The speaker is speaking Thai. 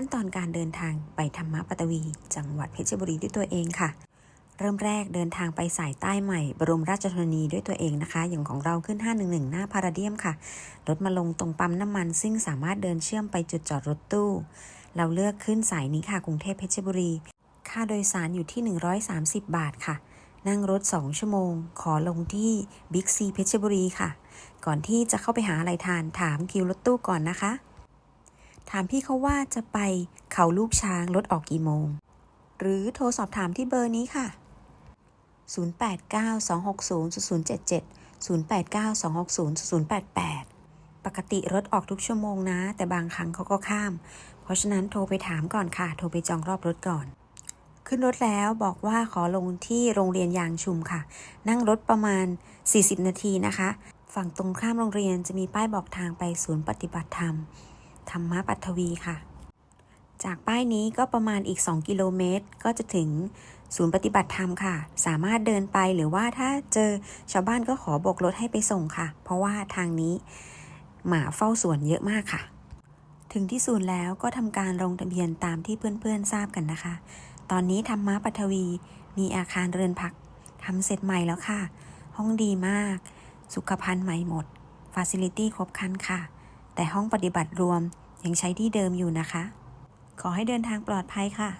ขั้นตอนการเดินทางไปธรรมปตตวี จังหวัดเพชรบุรีด้วยตัวเองค่ะ เริ่มแรกเดินทางไปสายใต้ใหม่ บรมราชชนนีด้วยตัวเองนะคะ อย่างของเราขึ้น 511 หน้าพาราเดียมค่ะ รถมาลงตรงปั๊มน้ำมัน ซึ่งสามารถเดินเชื่อมไปจุดจอดรถตู้ เราเลือกขึ้นสายนี้ค่ะกรุงเทพเพชรบุรี ค่าโดยสารอยู่ที่ 130 บาทค่ะนั่งรถ 2 ชั่วโมง ขอลงที่บิ๊กซีเพชรบุรีค่ะ ก่อนที่จะเข้าไปหาอะไรทานถามคิวรถตู้ก่อนนะคะ ถามพี่เขาว่าจะไปเขาลูกช้างรถออกกี่โมง หรือโทรสอบถามที่เบอร์นี้ค่ะ 089-260-077-089-260-088 ปกติรถออกทุกชั่วโมงนะ แต่บางครั้งเขาก็ข้าม เพราะฉะนั้นโทรไปถามก่อนค่ะ โทรไปจองรอบรถก่อน ขึ้นรถแล้วบอกว่าขอลงที่โรงเรียนยางชุมค่ะ นั่งรถประมาณ 40 นาทีนะคะ ฝั่งตรงข้ามโรงเรียนจะมีป้ายบอกทางไปศูนย์ปฏิบัติธรรม ธรรมปัทวีค่ะ จากป้ายนี้ก็ประมาณอีก 2 กิโลเมตร ก็จะถึงศูนย์ปฏิบัติธรรมค่ะ สามารถเดินไปหรือว่าถ้าเจอชาวบ้านก็ขอบกรถให้ไปส่งค่ะ เพราะว่าทางนี้หมาเฝ้าสวนเยอะมากค่ะ ถึงที่ศูนย์แล้วก็ทำการลงทะเบียนตามที่เพื่อนๆทราบกันนะคะ ตอนนี้ธรรมะปัทวีมีอาคารเรือนพักทำเสร็จใหม่แล้วค่ะ ห้องดีมาก สุขภัณฑ์ใหม่หมดฟาซิลิตี้ครบครันค่ะ แต่ห้องปฏิบัติรวม ยังใช้ที่เดิมอยู่นะคะ ขอให้เดินทางปลอดภัยค่ะ